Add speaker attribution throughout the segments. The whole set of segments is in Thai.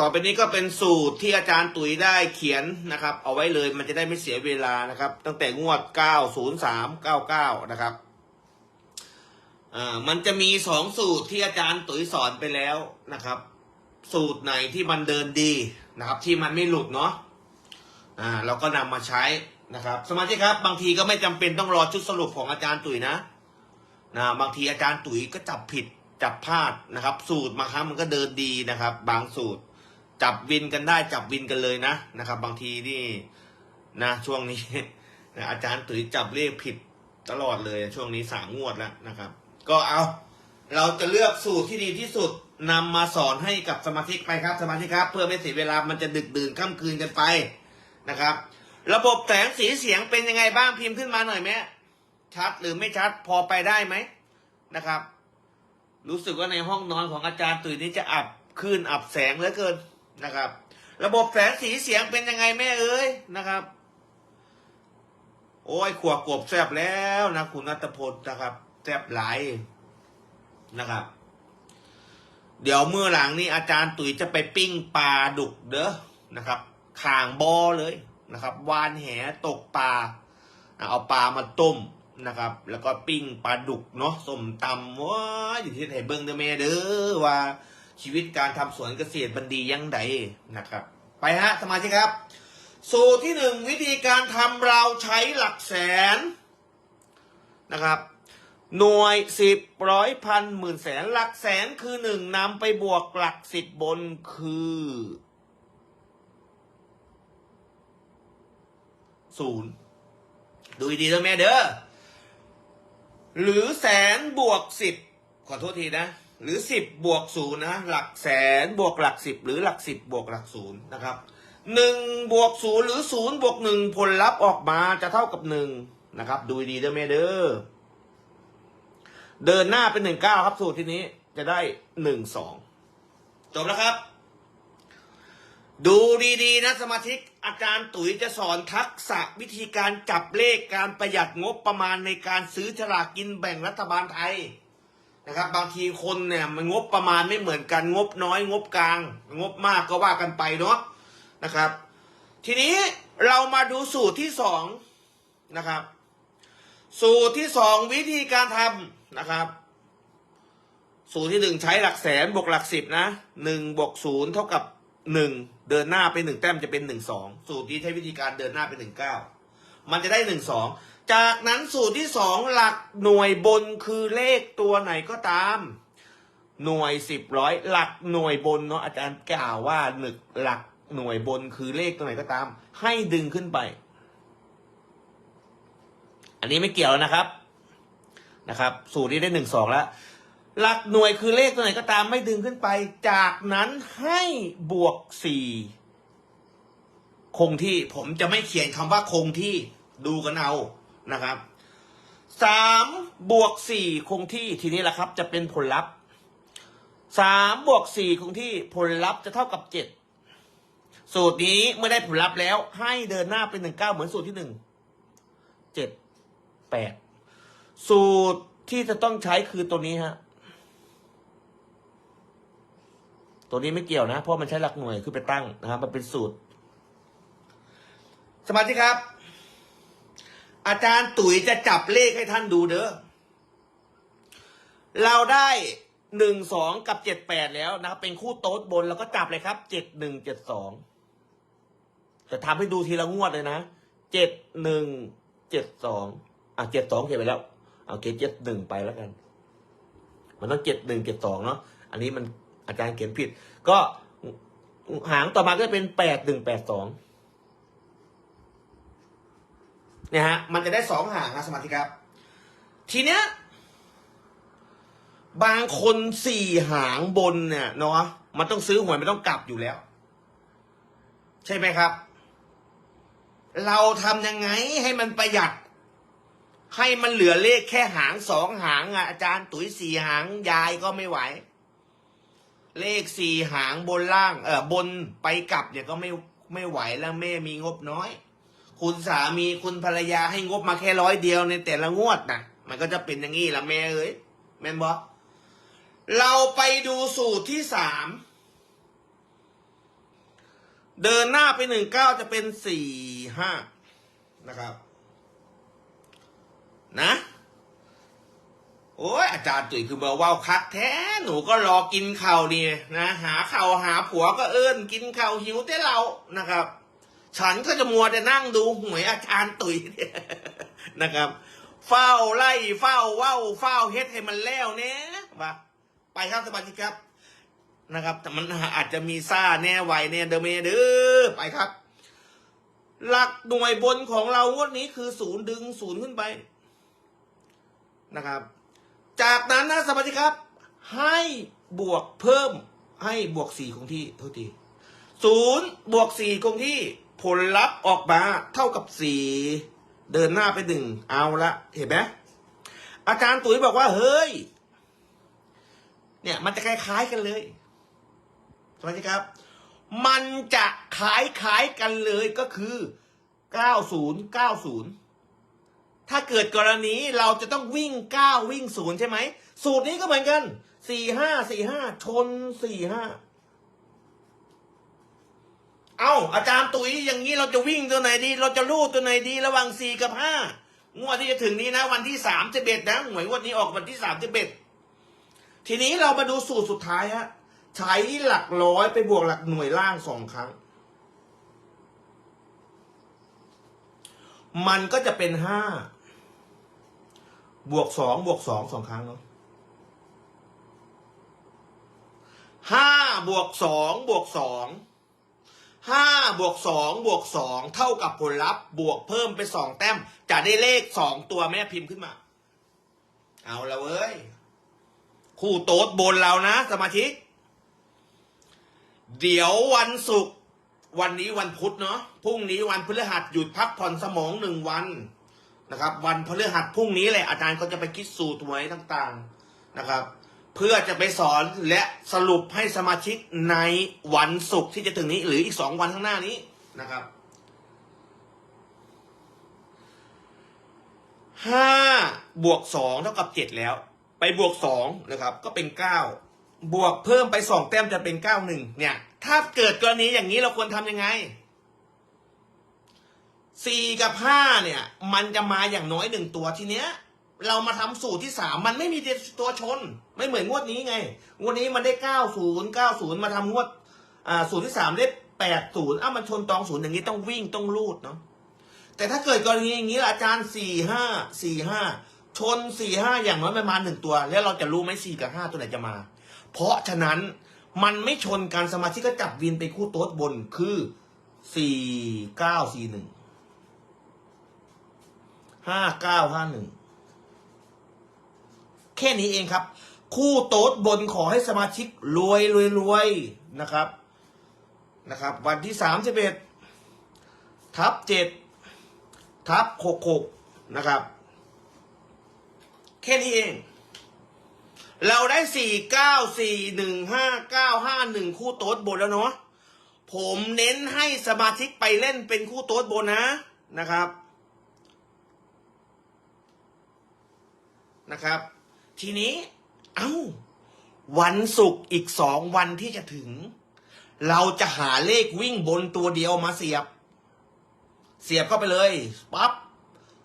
Speaker 1: ต่อไปนี้ก็เป็นสูตรที่อาจารย์ตุ๋ยได้เขียนนะครับ เอาไว้เลยมันจะได้ไม่เสียเวลานะครับ ตั้งแต่งวด 90399 นะครับอ่ามันจะมีสองสูตรที่อาจารย์ตุ๋ยสอนไปแล้วนะครับ สูตรไหนที่มันเดินดีนะครับ ที่มันไม่หลุดเนาะอ่าเราก็นำมาใช้นะครับ สมาชิกครับบางทีก็ไม่จำเป็นต้องรอชุดสรุปของอาจารย์ตุ๋ยนะนะบางทีอาจารย์ตุ๋ยก็จับผิดจับพลาดนะครับ สูตรมาครั้งมันก็เดินดีนะครับ บางสูตร จับวินกันได้จับวินกันเลยนะนะครับ บางทีนี่นะช่วงนี้นะอาจารย์ตุ๋ยจับเลขผิดตลอดเลยช่วงนี้สามงวดแล้วนะครับ ก็เอา เราจะเลือกสูตรที่ดีที่สุดนำมาสอนให้กับสมาชิกไปครับ สมาชิกครับ เพื่อไม่เสียเวลามันจะดึกดื่นค่ำคืนกันไปนะครับ ระบบแสงสีเสียงเป็นยังไงบ้างพิมพ์ขึ้นมาหน่อยไหมชัดหรือไม่ชัดพอไปได้ไหมนะครับ รู้สึกว่าในห้องนอนของอาจารย์ตุ๋ยนี่จะอับขึ้นอับแสงเหลือเกิน นะครับ ระบบแสงสีเสียงเป็นยังไงแม่เอ้ยนะครับ โอ้ยขวบกบแซบแล้วนะคุณนัตพลนะครับแซบหลายนะครับ เดี๋ยวเมื่อหลังนี้อาจารย์ตุ๋ยจะไปปิ้งปลาดุกเด้อนะครับข่างบอเลยนะครับ วานแหตกปลาเอาปลามาต้มนะครับ แล้วก็ปิ้งปลาดุกเนาะส้มตำว้าอยู่ที่ไหนเบิ้งเด้อแม่เด้อว่า ชีวิตการทำสวนเกษตรบันดียังไงนะครับ ไปฮะสมาชิกครับ สูตรที่หนึ่งวิธีการทำเราใช้หลักแสนนะครับ หน่วยสิบร้อยพันหมื่นแสนหลักแสนคือหนึ่งนำไปบวกหลักสิบบนคือศูนย์ดูดีๆนะแม่เด้อหรือแสนบวกสิบขอโทษทีนะ หรือสิบบวกศูนย์นะหลักแสนบวกหลักสิบหรือหลักสิบบวกหลักศูนย์นะครับหนึ่งบวกศูนย์หรือศูนย์บวกหนึ่งผลลัพธ์ออกมาจะเท่ากับหนึ่งนะครับ ดูดีเด้อแม่เด้อเดินหน้าเป็นหนึ่งเก้าครับสูตรที่นี้จะได้หนึ่งสองจบแล้วครับ ดูดีๆนะสมาชิกอาจารย์ตุ๋ยจะสอนทักษะวิธีการจับเลขการประหยัดงบประมาณในการซื้อฉลากกินแบ่งรัฐบาลไทย นะครับ บางทีคนเนี่ยมันงบประมาณไม่เหมือนกันงบน้อย งบกลาง งบมากก็ว่ากันไปเนาะนะครับ ทีนี้เรามาดูสูตรที่สองนะครับ สูตรที่สองวิธีการทำนะครับ สูตรที่หนึ่งใช้หลักแสนบวกหลักสิบนะหนึ่งบวกศูนย์เท่ากับหนึ่งเดินหน้าไปหนึ่งแต้มจะเป็นหนึ่งสองสูตรนี้ใช้วิธีการเดินหน้าไปหนึ่งเก้ามันจะได้หนึ่งสอง จากนั้นสูตรที่สองหลักหน่วยบนคือเลขตัวไหนก็ตาม หน่วยสิบร้อยหลักหน่วยบนเนาะอาจารย์กล่าวว่าหนึ่งหลักหน่วยบนคือเลขตัวไหนก็ตาม ให้ดึงขึ้นไป อันนี้ไม่เกี่ยวแล้วนะครับนะครับ สูตรนี้ได้หนึ่งสองแล้วหลักหน่วยคือเลขตัวไหนก็ตามไม่ดึงขึ้นไป จากนั้นให้บวกสี่คงที่ผมจะไม่เขียนคำว่าคงที่ดูกันเอา นะครับสามบวกสี่คงที่ทีนี้แหละครับ จะเป็นผลลัพธ์สามบวกสี่คงที่ผลลัพธ์จะเท่ากับเจ็ดสูตรนี้เมื่อได้ผลลัพธ์แล้ว ให้เดินหน้าเป็นหนึ่งเก้าเหมือนสูตรที่หนึ่งเจ็ดแปดสูตรที่จะต้องใช้คือตัวนี้ฮะตัวนี้ไม่เกี่ยวนะ เพราะมันใช้หลักหน่วยคือไปตั้งนะครับ มันเป็นสูตร สมาชิกครับ อาจารย์ตุ๋ยจะจับเลขให้ท่านดูเด้อ เราได้หนึ่งสองกับเจ็ดแปดแล้วนะครับ เป็นคู่โต๊ดบนแล้วก็จับเลยครับเจ็ดหนึ่งเจ็ดสองจะทำให้ดูทีละงวดเลยนะเจ็ดหนึ่งเจ็ดสองอะเจ็ดสองเขียนไปแล้วเอาเขียนเจ็ดหนึ่งไปแล้วกัน มันต้องเจ็ดหนึ่งเจ็ดสองเนาะอันนี้มันอาจารย์เขียนผิด ก็หางต่อมาก็เป็นแปดหนึ่งแปดสอง เนี่ยฮะมันจะได้สองหางนะสมาธิครับ ทีเนี้ยบางคนสี่หางบนเนี่ยเนาะมันต้องซื้อหวยมันต้องกลับอยู่แล้ว ใช่ไหมครับ เราทำยังไงให้มันประหยัด ให้มันเหลือเลขแค่หางสองหางอะอาจารย์ตุ๋ยสี่หางยายก็ไม่ไหว เลขสี่หางบนล่าง เออบนไปกลับเนี่ยก็ไม่ไม่ไหวแล้วแม่มีงบน้อย คุณสามีคุณภรรยาให้งบมาแค่ร้อยเดียวในแต่ละงวดนะมันก็จะเป็นอย่างนี้ละแม่เอ้ยแม่นบอเราไปดูสูตรที่สามเดินหน้าไปหนึ่งเก้าจะเป็นสี่ห้านะครับ นะ โอ้ยอาจารย์ตุ๋ยคือเบอร์ว่าวคักแท้ หนูก็รอกินข่าวนี่นะ หาข่าวหาผัวก็เอิญกินข่าวหิวแต่เรานะครับ ฉันก็จะมัวแต่นั่งดูหวยอาจารย์ตุ๋ยเนี่ยนะครับ เฝ้าไล่เฝ้าเว้าเฝ้าเฮ็ดให้มันแล้วเนี่ยว่าไปครับสวัสดีครับนะครับ แต่มันอาจจะมีซ่าแน่ไวแน่เดเมเด้อไปครับ หลักหน่วยบนของเรางวดนี้คือศูนย์ดึงศูนย์ขึ้นไปนะครับ จากนั้นนะสมาชิกครับ ให้บวกเพิ่มให้บวกสี่คงที่เท่าทีศูนย์บวกสี่คงที่ ผลลัพธ์ออกมาเท่ากับสี่เดินหน้าไปหนึ่งเอาละเห็นไหมอาจารย์ตุ๋ยบอกว่าเฮ้ย เนี่ยมันจะคล้ายๆกันเลยสมาชิกครับ มันจะคล้ายคล้ายๆกันเลยก็คือ90 90ถ้าเกิดกรณีเราจะต้องวิ่ง9วิ่ง0ใช่ไหม สูตรนี้ก็เหมือนกัน4 5 4 5ชน4 5 เอาอาจารย์ตุ๋ยอย่างนี้เราจะวิ่งตัวไหนดี เราจะลู่ตัวไหนดี ระหว่าง4กับ5งวดที่จะถึงนี้นะ วันที่31นะหวยงวดนี้ออกวันที่31ทีนี้เรามาดูสูตรสุดท้ายฮะใช้หลักร้อยไปบวกหลักหน่วยล่างสองครั้ง มันก็จะเป็นห้าบวกสองบวกสองสองครั้งเนาะห้าบวกสองบวกสอง ห้าบวกสองบวกสองเท่ากับผลลัพธ์ บวกเพิ่มไปสองแต้ม จะได้เลขสองตัวแม่พิมพ์ขึ้นมา เอาละเว้ย คู่โต๊ดบนเรานะ สมาชิก เดี๋ยววันศุกร์วันนี้วันพุธเนาะพรุ่งนี้วันพฤหัสหยุดพักผ่อนสมองหนึ่งวันนะครับ วันพฤหัสพรุ่งนี้แหละอาจารย์ก็จะไปคิดสูตรหวยต่าง ๆนะครับ เพื่อจะไปสอนและสรุปให้สมาชิกในวันศุกร์ที่จะถึงนี้ หรืออีกสองวันข้างหน้านี้นะครับห้าบวกสองเท่ากับเจ็ดแล้ว ไปบวกสองนะครับ ก็เป็นเก้าบวกเพิ่มไปสองแต้มจะเป็นเก้าหนึ่งเนี่ย ถ้าเกิดกรณีอย่างนี้เราควรทำยังไงสี่กับห้าเนี่ย มันจะมาอย่างน้อยหนึ่งตัวทีเนี้ย เรามาทำสูตรที่สามมันไม่มีตัวชน ไม่เหมือนงวดนี้ไง งวดนี้มันได้เก้าศูนย์เก้าศูนย์มาทำงวดอ่าสูตรที่สามได้แปดศูนย์อ้ามันชนตองศูนย์อย่างนี้ต้องวิ่งต้องลูดเนาะแต่ถ้าเกิดกรณีอย่างนี้อาจารย์สี่ห้าสี่ห้าชนสี่ห้าอย่างน้อยประมาณหนึ่งตัว แล้วเราจะรู้ไหมสี่กับห้าตัวไหนจะมา เพราะฉะนั้นมันไม่ชนการสมาชิกก็จับวินไปคู่โต๊ดบนคือสี่เก้าสี่หนึ่งห้าเก้าห้าหนึ่ง แค่นี้เองครับ คู่โต๊ดบนขอให้สมาชิกรวยรวยรวยนะครับนะครับ วันที่สามสิบเอ็ดทับเจ็ดทับหกหกนะครับ แค่นี้เอง เราได้สี่เก้าสี่หนึ่งห้าเก้าห้าหนึ่งคู่โต๊ดบนแล้วเนาะผมเน้นให้สมาชิกไปเล่นเป็นคู่โต๊ดบนนะนะครับนะครับ ทีนี้ เอ้า วันศุกร์อีกสองวันที่จะถึง เราจะหาเลขวิ่งบนตัวเดียวมาเสียบ เสียบเข้าไปเลยปั๊บ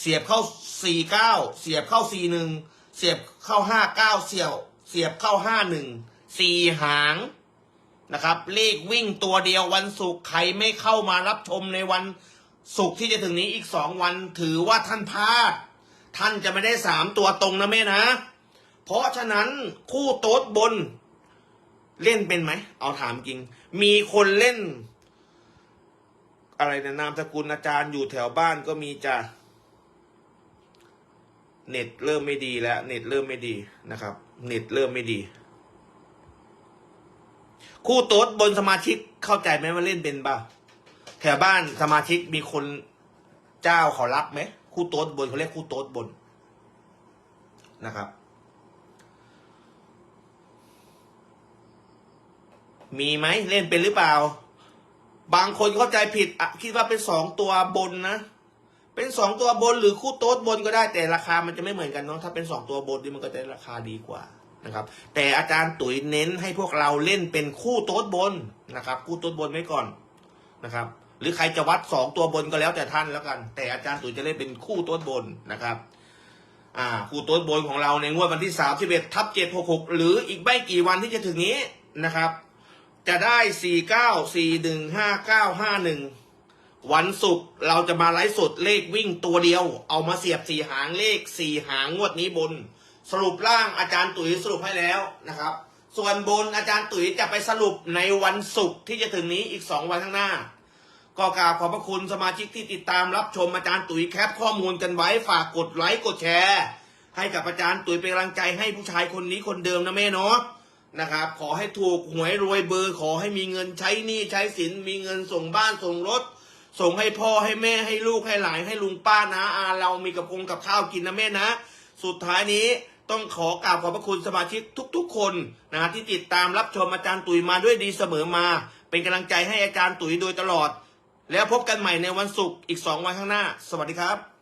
Speaker 1: เสียบเข้าสี่เก้าเสียบเข้าสี่หนึ่งเสียบเข้าห้าเก้าเสียบ เสียบเข้าห้าหนึ่งสี่หางนะครับ เลขวิ่งตัวเดียววันศุกร์ใครไม่เข้ามารับชมในวันศุกร์ที่จะถึงนี้อีกสองวันถือว่าท่านพลาด ท่านจะไม่ได้สามตัวตรงนะแม่นะ เพราะฉะนั้นคู่โต๊ดบน เล่นเป็นไหม เอาถามจริง มีคนเล่น อะไรนะนามสกุลอาจารย์อยู่แถวบ้านก็มีจ้ะเน็ตเริ่มไม่ดีแล้ว เน็ตเริ่มไม่ดีนะครับ เน็ตเริ่มไม่ดี คู่โต๊ดบนสมาชิกเข้าใจไหมว่าเล่นเป็นเปล่าแถวบ้านสมาชิกมีคนเจ้าเขารับไหมคู่โต๊ดบนเขาเรียกคู่โต๊ดบนนะครับ มีไหมเล่นเป็นหรือเปล่า บางคนเข้าใจผิดคิดว่าเป็นสองตัวบนนะ เป็นสองตัวบนหรือคู่โต๊ดบนก็ได้แต่ราคามันจะไม่เหมือนกันเนาะถ้าเป็นสองตัวบนนี่มันก็จะราคาดีกว่านะครับ แต่อาจารย์ตุ๋ยเน้นให้พวกเราเล่นเป็นคู่โต๊ดบนนะครับ คู่โต๊ดบนไว้ก่อนนะครับ หรือใครจะวัดสองตัวบนก็แล้วแต่ท่านแล้วกัน แต่อาจารย์ตุ๋ยจะเล่นเป็นคู่โต้นบนนะครับอ่าคู่โต้นบนของเราในงวดวันที่สามสิบเอ็ดทับเจ็ดหกหกหรืออีกไม่กี่วันที่จะถึงนี้นะครับ จะได้สี่เก้าสี่หนึ่งห้าเก้าห้าหนึ่งวันศุกร์เราจะมาไลฟ์สดเลขวิ่งตัวเดียว เอามาเสียบสี่หางเลขสี่หางงวดนี้บน สรุปล่างอาจารย์ตุ๋ยสรุปให้แล้วนะครับ ส่วนบนอาจารย์ตุ๋ยจะไปสรุปในวันศุกร์ที่จะถึงนี้อีกสองวันข้างหน้า ก็กราบขอบพระคุณสมาชิกที่ติดตามรับชมอาจารย์ตุ๋ยแคปข้อมูลกันไว้ฝากกดไลค์กดแชร์ ให้กับอาจารย์ตุ๋ยเป็นกำลังใจให้ผู้ชายคนนี้คนเดิมนะแม่เนาะ นะครับ ขอให้ถูกหวยรวยเบอร์ ขอให้มีเงินใช้หนี้ใช้สิน มีเงินส่งบ้านส่งรถ ส่งให้พ่อให้แม่ให้ลูกให้หลานให้ลุงป้านะอาเรามีกับคงกับข้าวกินนะแม่นะ สุดท้ายนี้ต้องขอกราบขอบพระคุณสมาชิกทุก ๆ คนนะที่ติดตามรับชมอาจารย์ตุ๋ยมาด้วยดีเสมอมา เป็นกำลังใจให้อาจารย์ตุ๋ยโดยตลอด แล้วพบกันใหม่ในวันศุกร์อีกสองวันข้างหน้า สวัสดีครับ